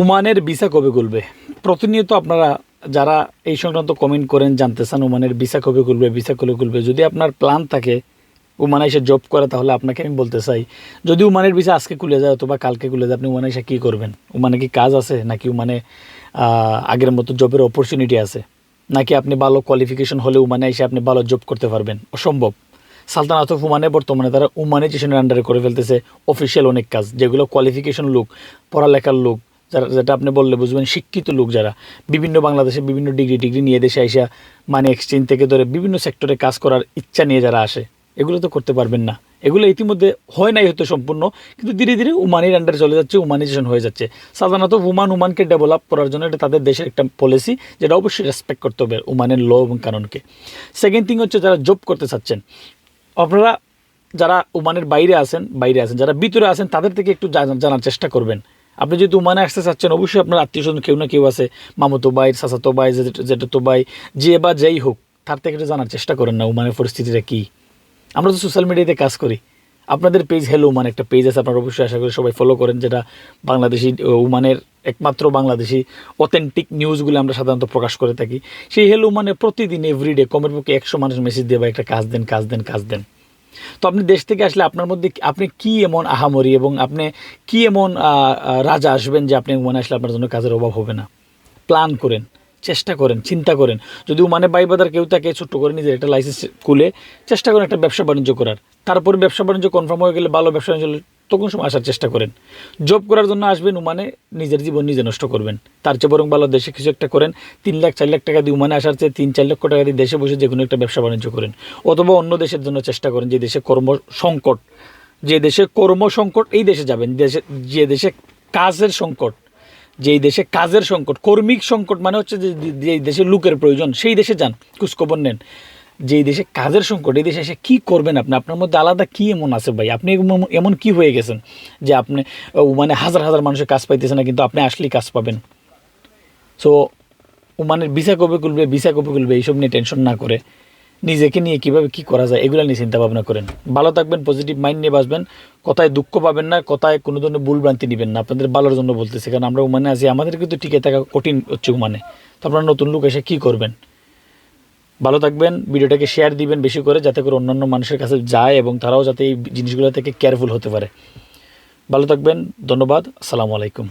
ওমানের ভিসা কবে খুলবে? প্রতিনিয়ত আপনারা যারা এই সংক্রান্ত কমেন্ট করেন জানতে চান উমানের ভিসা কবে খুলবে ভিসা কবে খুলবে। যদি আপনার প্ল্যান থাকে ওমানে এসে জব করে তাহলে আপনাকে আমি বলতে চাই যদি উমানের ভিসা আজকে খুলে যায় অথবা কালকে খুলে যায় আপনি ওমানে এসে কী করবেন? ওমানে কি কাজ আছে? নাকি আহ, আগের মতো জবের অপরচুনিটি আছে? নাকি আপনি ভালো কোয়ালিফিকেশন হলে ওমানে এসে আপনি ভালো জব করতে পারবেন? অসম্ভব। সালতানাত অফ উমানে বর্তমানে তারা উমানে উমানাইজেশনের আন্ডারে করে ফেলতেছে অফিসিয়াল অনেক কাজ যেগুলো কোয়ালিফিকেশন লোক পড়ালেখার লোক যারা যেটা আপনি বললে বুঝবেন, শিক্ষিত লোক যারা, বিভিন্ন বাংলাদেশে বিভিন্ন ডিগ্রি ডিগ্রি নিয়ে দেশে আইসা মানে এক্সচেঞ্জ থেকে ধরে বিভিন্ন সেক্টরে কাজ করার ইচ্ছা নিয়ে যারা আসে, এগুলো তো করতে পারবেন না। এগুলো ইতিমধ্যে হয় নাই হয়তো সম্পূর্ণ, কিন্তু ধীরে ধীরে উমানির আন্ডারে চলে যাচ্ছে, উমানাইজেশন হয়ে যাচ্ছে। সাধারণত উমান উমানকে ডেভেলপ করার জন্য এটা তাদের দেশের একটা পলিসি যেটা অবশ্যই রেসপেক্ট করতে হবে উমানের ল এবং কানুনকে। সেকেন্ড থিং হচ্ছে যারা জব করতে চাচ্ছেন, আপনারা যারা উমানের বাইরে আছেন বাইরে আছেন, যারা ভিতরে আছেন, তাদের থেকে একটু জানার চেষ্টা করবেন। আপনি যদি ওমানে আসতে চাচ্ছেন, অবশ্যই আপনার আত্মীয় স্বজন কেউ না কেউ আছে। মামতো বাই সাসাতো ভাই জেঠাতো ভাই, যে বা যেই হোক, তার থেকে একটু জানার চেষ্টা করেন না ওমানের পরিস্থিতিটা কী। আমরা তো সোশ্যাল মিডিয়াতে কাজ করি। আপনাদের পেজ হেলো ওমান একটা পেজ আছে, আপনারা অবশ্যই আশা করি সবাই ফলো করেন, যেটা বাংলাদেশি ওমানের একমাত্র বাংলাদেশি অথেন্টিক নিউজগুলো আমরা সাধারণত প্রকাশ করে থাকি। সেই হেলো ওমানে প্রতিদিন এভরিডে কমের পক্ষে একশো মানুষ মেসেজ দিয়ে বা একটা কাজ দেন কাজ দেন কাজ দেন। তো আপনি দেশ থেকে আসলে আপনার মধ্যে আপনি কি এমন আহামরি এবং আপনি কি এমন রাজা আসবেন যে আপনি মনে আসলে আপনার জন্য কাজের অভাব হবে না? প্ল্যান করেন, চেষ্টা করেন, চিন্তা করেন। যদি মানে বাইবাদার কেউ তাকে ছোট্ট করে নিজের একটা লাইসেন্স খুলে, চেষ্টা করেন একটা ব্যবসা বাণিজ্য করার। তারপরে ব্যবসা বাণিজ্য কনফার্ম হয়ে গেলে ভালো ব্যবসা বাণিজ্য তখন সময় আসার চেষ্টা করেন। জব করার জন্য আসবেন উমানে, নিজের জীবন নিজে নষ্ট করবেন। তার চেয়ে বরং ভালো দেশে কিছু একটা করেন, তিন লাখ, চার লাখ টাকা দিয়ে উমানে আসার চেয়ে তিন, চার লক্ষ টাকা দিয়ে দেশে বসে যে কোনো একটা ব্যবসা বাণিজ্য করেন। অথবা অন্য দেশের জন্য চেষ্টা করেন, যে দেশে কর্ম সংকট, যে দেশে কর্ম সংকট, এই দেশে যাবেন। দেশে, যে দেশে কাজের সংকট, যেই দেশে কাজের সংকট, কর্মিক সংকট মানে হচ্ছে যে দেশে লোকের প্রয়োজন, সেই দেশে যান, খোঁজখবর নেন। যেই দেশে কাজের সংকট, এই দেশে এসে কী করবেন আপনি? আপনার মধ্যে আলাদা কী এমন আছে ভাই? আপনি এমন- কি হয়ে গেছেন যে আপনি মানে হাজার হাজার মানুষের কাজ পাইতেছে না, কিন্তু আপনি আসলেই কাজ পাবেন? সো ওমানের ভিসা কবে খুলবে ভিসা কবে খুলবে, এইসব নিয়ে টেনশন না করে নিজেকে নিয়ে কীভাবে কি করা যায়, এগুলো নিয়ে চিন্তা ভাবনা করেন। ভালো থাকবেন পজিটিভ মাইন্ড নিয়ে বাসবেন কথায় দুঃখ পাবেন না, কথায় কোনো ধরনের ভুল ভ্রান্তি নেবেন না। আপনাদের ভালোর জন্য বলতেছে, কারণ আমরা উমানে আছি, আমাদের কিন্তু টিকে থাকা কঠিন হচ্ছে উমানে। তো আপনারা নতুন লোক এসে কী করবেন? ভালো থাকবেন, ভিডিওটাকে শেয়ার দিবেন বেশি করে যাতে করে অন্যান্য মানুষের কাছে যায় এবং তারাও যাতে এই জিনিসগুলো থেকে কেয়ারফুল হতে পারে। ভালো থাকবেন, ধন্যবাদ, আসসালামু আলাইকুম।